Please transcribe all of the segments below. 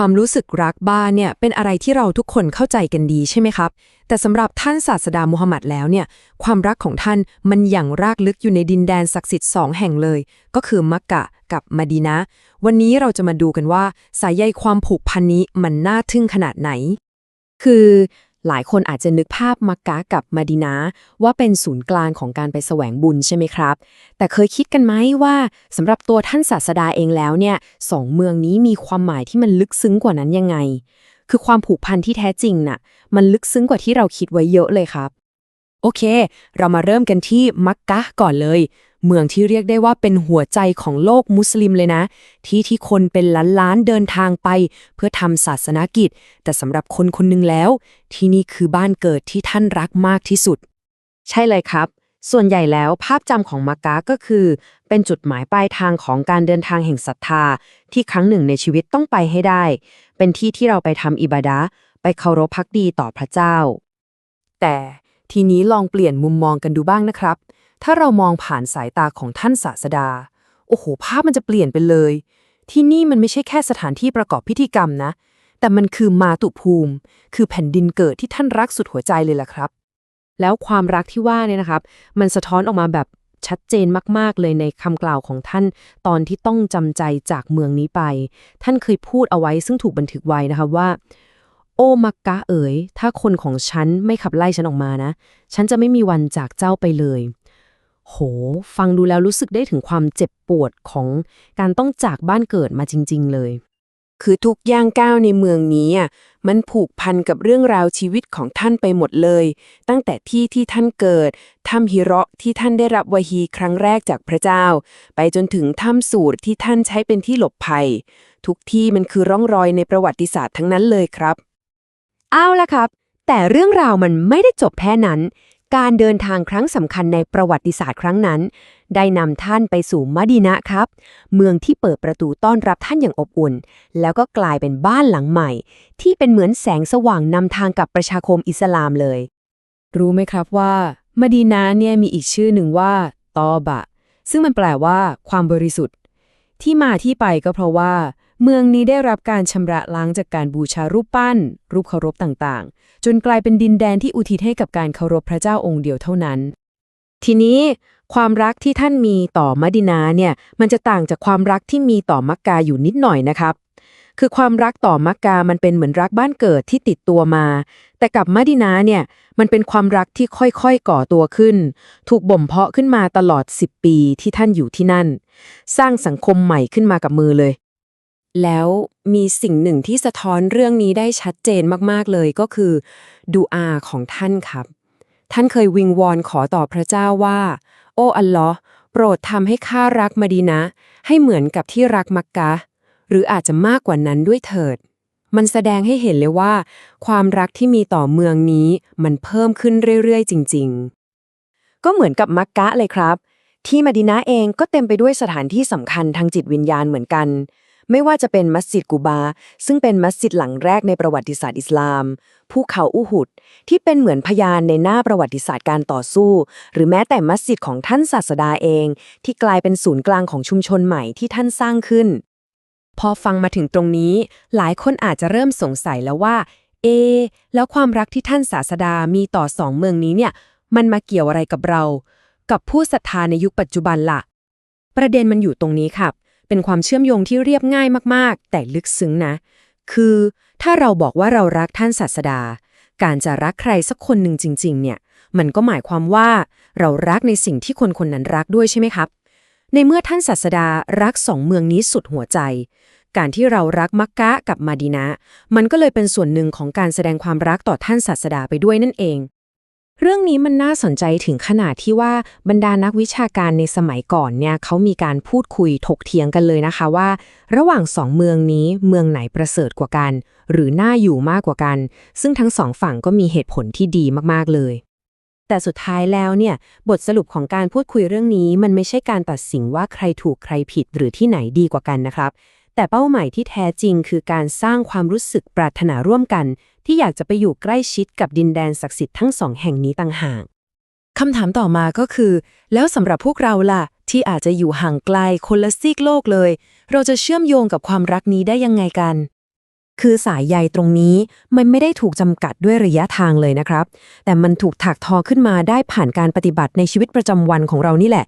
ความรู้สึกรักบ้านเนี่ยเป็นอะไรที่เราทุกคนเข้าใจกันดีใช่ไหมครับ แต่สำหรับท่านศาสดามูฮัมหมัดแล้วเนี่ยความรักของท่านมันอย่างรากลึกอยู่ในดินแดนศักดิ์สิทธิ์สองแห่งเลย ก็คือมักกะกับมาดีนะ วันนี้เราจะมาดูกันว่าสายใยความผูกพันนี้มันน่าทึ่งขนาดไหน คือ หลายคนอาจจะนึกภาพมักกะกับมะดีนะห์ว่าเป็นศูนย์กลางของการไปแสวงบุญใช่ไหมครับ แต่เคยคิดกันไหมว่าสำหรับตัวท่านศาสดาเองแล้วเนี่ยสองเมืองนี้มีความหมายที่มันลึกซึ้งกว่านั้นยังไง คือความผูกพันที่แท้จริงน่ะ มันลึกซึ้งกว่าที่เราคิดไว้เยอะเลยครับ โอเค เรามาเริ่มกันที่มักกะก่อนเลย เมืองที่เรียกได้ว่าเป็นหัวใจของโลกมุสลิมเลยนะ ที่ที่คนเป็นล้านๆเดินทางไป เพื่อทำศาสนากิจ แต่สำหรับคนคนหนึ่งแล้ว ที่นี่คือบ้านเกิดที่ท่านรักมากที่สุด ใช่เลยครับ ส่วนใหญ่แล้วภาพจำของมักกะก็คือ เป็นจุดหมายปลายทางของการเดินทางแห่งศรัทธา ที่ครั้งหนึ่งในชีวิตต้องไปให้ได้ เป็นที่ที่เราไปทำอิบาดะห์ไปเคารพพักดีต่อพระเจ้า แต่ทีนี้ลองเปลี่ยนมุมมองกันดูบ้างนะครับ ถ้าเรามองผ่านสายตาของท่านศาสดา โอ้โห ภาพมันจะเปลี่ยนไปเลย ที่นี่มันไม่ใช่แค่สถานที่ประกอบพิธีกรรมนะ แต่มันคือมาตุภูมิ คือแผ่นดินเกิดที่ท่านรักสุดหัวใจเลยล่ะครับ แล้วความรักที่ว่าเนี่ยนะครับ มันสะท้อนออกมาแบบชัดเจนมาก ๆ เลยในคำกล่าวของท่าน ตอนที่ต้องจำใจจากเมืองนี้ไป ท่านเคยพูดเอาไว้ซึ่งถูกบันทึกไว้นะครับว่า โอมักกะเอ๋ย ถ้าคนของฉันไม่ขับไล่ฉันออกมานะ ฉันจะไม่มีวันจากเจ้าไปเลย โห ฟังดูแล้วรู้สึกได้ถึงความเจ็บปวดของการต้องจากบ้านเกิดมาจริง ๆ เลย คือทุกย่างก้าวในเมืองนี้อะมันผูกพันกับเรื่องราวชีวิตของท่านไปหมดเลย ตั้งแต่ที่ที่ท่านเกิดถ้ำฮิเราะห์ที่ท่านได้รับวะฮีครั้งแรกจากพระเจ้า ไปจนถึงถ้ำสูตรที่ท่านใช้เป็นที่หลบภัย ทุกที่มันคือร่องรอยในประวัติศาสตร์ทั้งนั้นเลยครับ เอาละครับ แต่เรื่องราวมันไม่ได้จบแค่นั้น การเดินทางครั้งสำคัญในประวัติศาสตร์ครั้งนั้น ได้นำท่านไปสู่มะดีนะครับ เมืองที่เปิดประตูต้อนรับท่านอย่างอบอุ่น แล้วก็กลายเป็นบ้านหลังใหม่ ที่เป็นเหมือนแสงสว่างนำทางกับประชาคมอิสลามเลย รู้ไหมครับว่ามดีนาเนี่ยมีอีกชื่อหนึ่งว่าตอบะ ซึ่งมันแปลว่า ความบริสุทธิ์ ที่มาที่ไปก็เพราะว่า เมืองนี้ได้รับการชำระล้างจากการบูชารูปปั้น รูปเคารพต่างๆ จนกลายเป็นดินแดนที่อุทิศให้กับการเคารพพระเจ้าองค์เดียวเท่านั้น ทีนี้ความรักที่ท่านมีต่อมดินาเนี่ยมันจะต่างจากความรักที่มีต่อมักกาอยู่นิดหน่อยนะครับ คือความรักต่อมักกามันเป็นเหมือนรักบ้านเกิดที่ติดตัวมา แต่กับมดินาเนี่ยมันเป็นความรักที่ค่อยๆก่อตัวขึ้น ถูกบ่มเพาะขึ้นมาตลอด 10 ปีที่ท่านอยู่ที่นั่น สร้างสังคมใหม่ขึ้นมากับมือเลย แล้วมีสิ่งหนึ่งที่สะท้อนเรื่องนี้ได้ชัดเจนมากๆเลยก็คือดูอาของท่านครับ ท่านเคยวิงวอนขอต่อพระเจ้าว่า โอ้อัลลอฮ์โปรดทำให้ข้ารักมะดีนะ ให้เหมือนกับที่รักมักกะ หรืออาจจะมากกว่านั้นด้วยเถิด มันแสดงให้เห็นเลยว่า ความรักที่มีต่อเมืองนี้มันเพิ่มขึ้นเรื่อยๆ จริง ๆ ก็เหมือนกับมักกะเลยครับ ที่มะดีนะเองก็เต็มไปด้วยสถานที่สำคัญทางจิตวิญญาณเหมือนกัน ไม่ว่าจะเป็นมัสยิดกูบา ซึ่งเป็นมัสยิดหลังแรกในประวัติศาสตร์อิสลาม ภูเขาอูหุด ที่เป็นเหมือนพยานในหน้าประวัติศาสตร์การต่อสู้ หรือแม้แต่มัสยิดของท่านศาสดาเอง ที่กลายเป็นศูนย์กลางของชุมชนใหม่ที่ท่านสร้างขึ้น พอฟังมาถึงตรงนี้ หลายคนอาจจะเริ่มสงสัยแล้วว่า เอ แล้วความรักที่ท่านศาสดามีต่อสองเมืองนี้เนี่ย มันมาเกี่ยวอะไรกับเรา กับผู้ศรัทธาในยุคปัจจุบันล่ะ ประเด็นมันอยู่ตรงนี้ครับ เป็นความเชื่อมโยงที่เรียบง่ายมากๆ แต่ลึกซึ้งนะ คือถ้าเราบอกว่าเรารักท่านศาสดา การจะรักใครสักคนหนึ่งจริง ๆ เนี่ย มันก็หมายความว่าเรารักในสิ่งที่คนคนนั้นรักด้วยใช่ไหมครับ ในเมื่อท่านศาสดารักสองเมืองนี้สุดหัวใจ การที่เรารักมักกะกับมาดีนะ มันก็เลยเป็นส่วนหนึ่งของการแสดงความรักต่อท่านศาสดาไปด้วยนั่นเอง เรื่องนี้มันน่าสนใจถึงขนาดที่ว่าบรรดานักวิชาการในสมัยก่อนเนี่ยเขามีการพูดคุยถกเถียงกันเลยนะคะว่า ระหว่างสองเมืองนี้เมืองไหนประเสริฐกว่ากัน หรือน่าอยู่มากกว่ากัน ซึ่งทั้งสองฝั่งก็มีเหตุผลที่ดีมากๆเลย แต่สุดท้ายแล้วเนี่ยบทสรุปของการพูดคุยเรื่องนี้มันไม่ใช่การตัดสินว่าใครถูกใครผิดหรือที่ไหนดีกว่ากันนะครับ แต่เป้าหมายที่แท้จริงคือการสร้างความรู้สึกปรารถนาร่วมกัน ที่อยากจะไปอยู่ใกล้ชิดกับดินแดนศักดิ์สิทธิ์ทั้งสองแห่งนี้ต่างหากคำถามต่อมาก็คือ แล้วสำหรับพวกเราล่ะ ที่อาจจะอยู่ห่างไกลคนละซีกโลกเลย เราจะเชื่อมโยงกับความรักนี้ได้ยังไงกัน คือสายใยตรงนี้มันไม่ได้ถูกจำกัดด้วยระยะทางเลยนะครับ แต่มันถูกถักทอขึ้นมาได้ผ่านการปฏิบัติในชีวิตประจำวันของเรานี่แหละ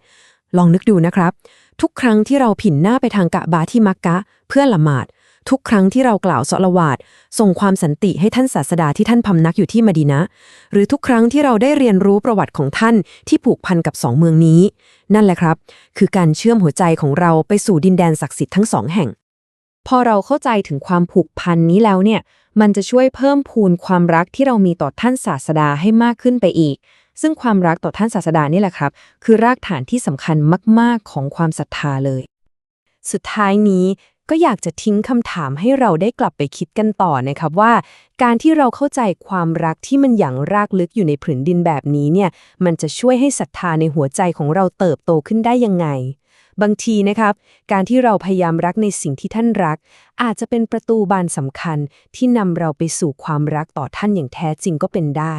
ลองนึกดูนะครับ ทุกครั้งที่เราผินหน้าไปทางกะบาที่มักกะ เพื่อละหมาด ทุกครั้งที่เรากล่าวสละวาดส่งความสันติให้ท่านศาสดาที่ท่านพำนักอยู่ที่มดีนะ หรือทุกครั้งที่เราได้เรียนรู้ประวัติของท่านที่ผูกพันกับสองเมืองนี้ นั่นแหละครับ คือการเชื่อมหัวใจของเราไปสู่ดินแดนศักดิ์สิทธิ์ทั้งสองแห่ง พอเราเข้าใจถึงความผูกพันนี้แล้วเนี่ย มันจะช่วยเพิ่มพูนความรักที่เรามีต่อท่านศาสดาให้มากขึ้นไปอีก ซึ่งความรักต่อท่านศาสดานี่แหละครับ คือรากฐานที่สำคัญมาก ๆ ของความศรัทธาเลย สุดท้ายนี้ก็อยากจะทิ้งคำถามให้เราได้กลับไปคิดกันต่อนะครับว่า การที่เราเข้าใจความรักที่มันอย่างรากลึกอยู่ในผืนดินแบบนี้เนี่ยมันจะช่วยให้ศรัทธาในหัวใจของเราเติบโตขึ้นได้ยังไง บางทีนะครับ การที่เราพยายามรักในสิ่งที่ท่านรัก อาจจะเป็นประตูบานสำคัญที่นำเราไปสู่ความรักต่อท่านอย่างแท้จริงก็เป็นได้